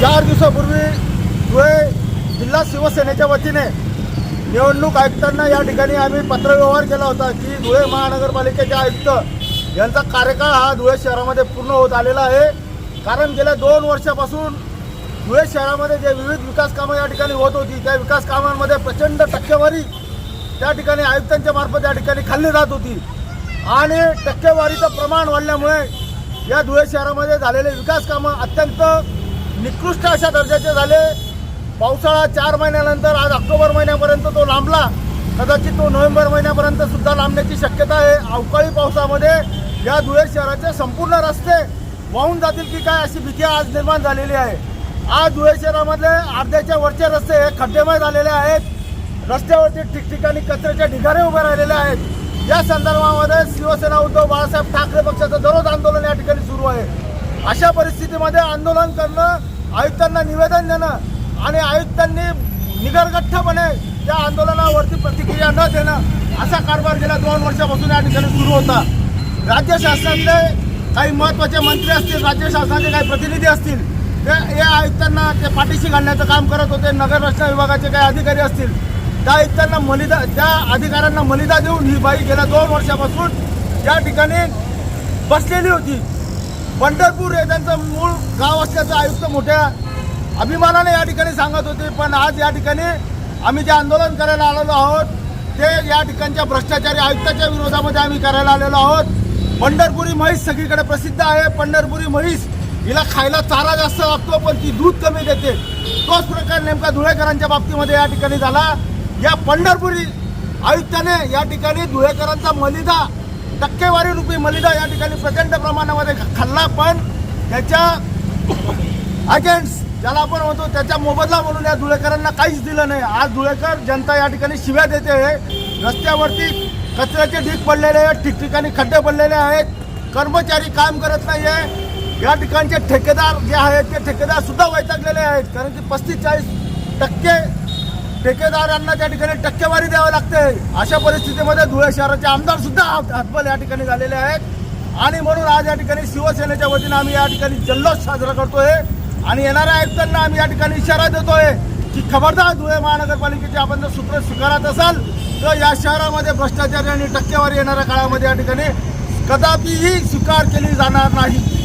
चार दिवसापूर्वी धुळे जिल्हा शिवसेनेच्या वतीने निवडणूक आयुक्तांना या ठिकाणी आम्ही पत्रव्यवहार केला होता की धुळे महानगरपालिकेचे आयुक्त यांचा कार्यकाळ हा धुळे शहरामध्ये पूर्ण होत आलेला आहे. कारण गेल्या दोन वर्षापासून धुळे शहरामध्ये जे विविध विकास कामं या ठिकाणी होत होती त्या विकास कामांमध्ये प्रचंड टक्केवारी त्या ठिकाणी आयुक्तांच्या मार्फत या ठिकाणी खाल्ली जात होती. आणि टक्केवारीचं प्रमाण वाढल्यामुळे या धुळे शहरामध्ये झालेले विकास कामं अत्यंत निकृष्ट अशा दर्जाचे झाले. पावसाळा चार महिन्यानंतर आज ऑक्टोबर महिन्यापर्यंत तो लांबला. कदाचित तो नोव्हेंबर महिन्यापर्यंत सुद्धा लांबण्याची शक्यता आहे. अवकाळी पावसामध्ये या धुळे शहराचे संपूर्ण रस्ते वाहून जातील की काय अशी भीती आज निर्माण झालेली आहे. आज धुळे शहरामधले अर्ध्याच्या वरचे रस्ते हे खड्डेमय झालेले आहेत. रस्त्यावरती ठिकठिकाणी कचऱ्याचे ढिगारे उभे राहिलेले आहेत. या संदर्भामध्ये शिवसेना उद्धव बाळासाहेब ठाकरे पक्षाचं दररोज आंदोलन या ठिकाणी सुरू आहे मध्ये आंदोलन करणं आयुक्तांना निवेदन देणं आणि आयुक्तांनी निगरगठ्ठपणे त्या आंदोलनावरती प्रतिक्रिया न देणं असा कारभार गेल्या दोन वर्षापासून या ठिकाणी सुरू होता. राज्य शासनातले काही महत्त्वाचे मंत्री असतील राज्य शासनाचे काही प्रतिनिधी असतील ते या आयुक्तांना ते पाठीशी घालण्याचं काम करत होते नगर रचना विभागाचे काही अधिकारी असतील त्या आयुक्तांना मलिदा त्या अधिकाऱ्यांना मलिदा देऊन ही बाई गेल्या दोन वर्षापासून या ठिकाणी बसलेली होती. पंढरपूर हे त्यांचं मूळ गाव असल्याचं आयुक्त मोठ्या अभिमानाने या ठिकाणी सांगत होते पण आज या ठिकाणी आम्ही जे आंदोलन करायला आलेलो आहोत ते या ठिकाणच्या भ्रष्टाचारी आयुक्ताच्या विरोधामध्ये आम्ही करायला आलेलो आहोत. पंढरपुरी म्हैस सगळीकडे प्रसिद्ध आहे. पंढरपुरी म्हैस हिला खायला चारा जास्त लागतो पण ती दूध कमी देते. तोच प्रकार नेमका धुळेकरांच्या बाबतीमध्ये या ठिकाणी झाला. या पंढरपुरी आयुक्ताने या ठिकाणी धुळेकरांचा मलिदा टक्केवारी रुपी मलिदा या ठिकाणी प्रचंड प्रमाणामध्ये खाल्ला पण त्याच्या अगेन्स्ट ज्याला आपण म्हणतो त्याचा मोबदला म्हणून या धुळेकरांना काहीच दिलं नाही. आज धुळेकर जनता या ठिकाणी शिव्या देते आहे. रस्त्यावरती कचऱ्याचे ढीक पडलेले आहेत ठिकठिकाणी खड्डे पडलेले आहेत. कर्मचारी काम करत नाही आहे या ठिकाणचे ठेकेदार जे आहेत ते ठेकेदार सुद्धा वैतागलेले आहेत. कारण की पस्तीस चाळीस टक्के ठेकेदारांना त्या ठिकाणी टक्केवारी द्यावी लागते. अशा परिस्थितीमध्ये धुळे शहराचे आमदार सुद्धा हातबल या ठिकाणी झालेले आहेत. आणि म्हणून आज या ठिकाणी शिवसेनेच्या वतीनं आम्ही या ठिकाणी जल्लोष साजरा करतोय. आणि येणाऱ्या आयुक्तांना आम्ही या ठिकाणी इशारा देतोय की खबरदार धुळे महानगरपालिकेचे आपण जर सूत्र स्वीकारत असाल तर या शहरामध्ये भ्रष्टाचार आणि टक्केवारी येणाऱ्या काळामध्ये या ठिकाणी कदापिही स्वीकार केली जाणार नाही.